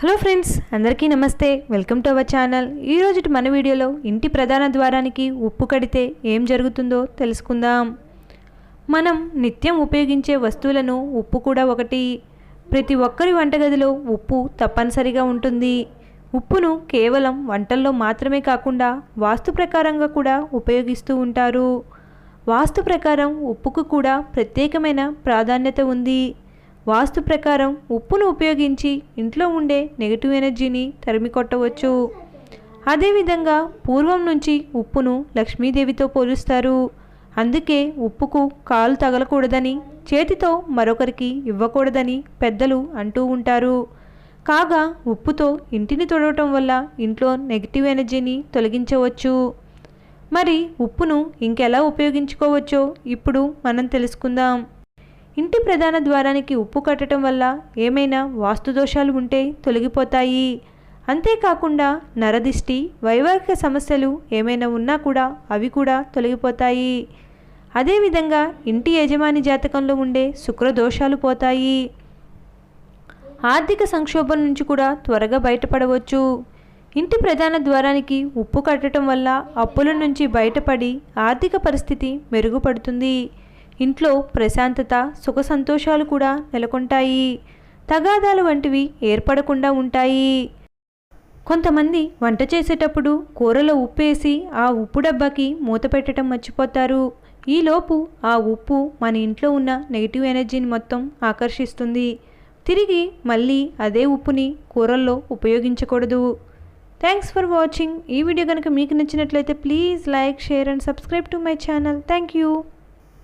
Hello friends అందరికీ నమస్తే. Welcome to our channel. ఈరోజు మన వీడియోలో ఇంటి ప్రధాన ద్వారానికి ఉప్పు కడితే ఏం జరుగుతుందో తెలుసుకుందాం. మనం నిత్యం ఉపయోగించే వస్తువులను ఉప్పు కూడా ఒకటి. ప్రతి ఒక్కరి వంటగదిలో ఉప్పు తప్పనిసరిగా ఉంటుంది. ఉప్పును కేవలం వంటల్లో మాత్రమే కాకుండా వాస్తు ప్రకారంగా కూడా ఉపయోగిస్తూ ఉంటారు. వాస్తు ప్రకారం ఉప్పుకు కూడా ప్రత్యేకమైన ప్రాధాన్యత ఉంది. వాస్తు ప్రకారం ఉప్పును ఉపయోగించి ఇంట్లో ఉండే నెగిటివ్ ఎనర్జీని తరిమి కొట్టవచ్చు అదేవిధంగా పూర్వం నుంచి ఉప్పును లక్ష్మీదేవితో పోలుస్తారు. అందుకే ఉప్పుకు కాలు తగలకూడదని చేతితో మరొకరికి ఇవ్వకూడదని పెద్దలు అంటూ ఉంటారు. కాగా ఉప్పుతో ఇంటిని తొడవటం వల్ల ఇంట్లో నెగిటివ్ ఎనర్జీని తొలగించవచ్చు. మరి ఉప్పును ఇంకెలా ఉపయోగించుకోవచ్చో ఇప్పుడు మనం తెలుసుకుందాం. ఇంటి ప్రధాన ద్వారానికి ఉప్పు కట్టడం వల్ల ఏమైనా వాస్తు దోషాలు ఉంటే తొలగిపోతాయి. అంతేకాకుండా నరదిష్టి వైవాహిక సమస్యలు ఏమైనా ఉన్నా కూడా అవి కూడా తొలగిపోతాయి. అదేవిధంగా ఇంటి యజమాని జాతకంలో ఉండే శుక్ర దోషాలు పోతాయి. ఆర్థిక సంక్షోభం నుంచి కూడా త్వరగా బయటపడవచ్చు. ఇంటి ప్రధాన ద్వారానికి ఉప్పు కట్టడం వల్ల అప్పుల నుంచి బయటపడి ఆర్థిక పరిస్థితి మెరుగుపడుతుంది. ఇంట్లో ప్రశాంతత సుఖ సంతోషాలు కూడా నెలకొంటాయి. తగాదాలు వంటివి ఏర్పడకుండా ఉంటాయి. కొంతమంది వంట చేసేటప్పుడు కూరలో ఉప్పేసి ఆ ఉప్పు డబ్బాకి మూత పెట్టడం మర్చిపోతారు. ఈలోపు ఆ ఉప్పు మన ఇంట్లో ఉన్న నెగిటివ్ ఎనర్జీని మొత్తం ఆకర్షిస్తుంది. తిరిగి మళ్ళీ అదే ఉప్పుని కూరల్లో ఉపయోగించకూడదు. థ్యాంక్స్ ఫర్ వాచింగ్ ఈ వీడియో కనుక మీకు నచ్చినట్లయితే please like share and subscribe to my channel. Thank you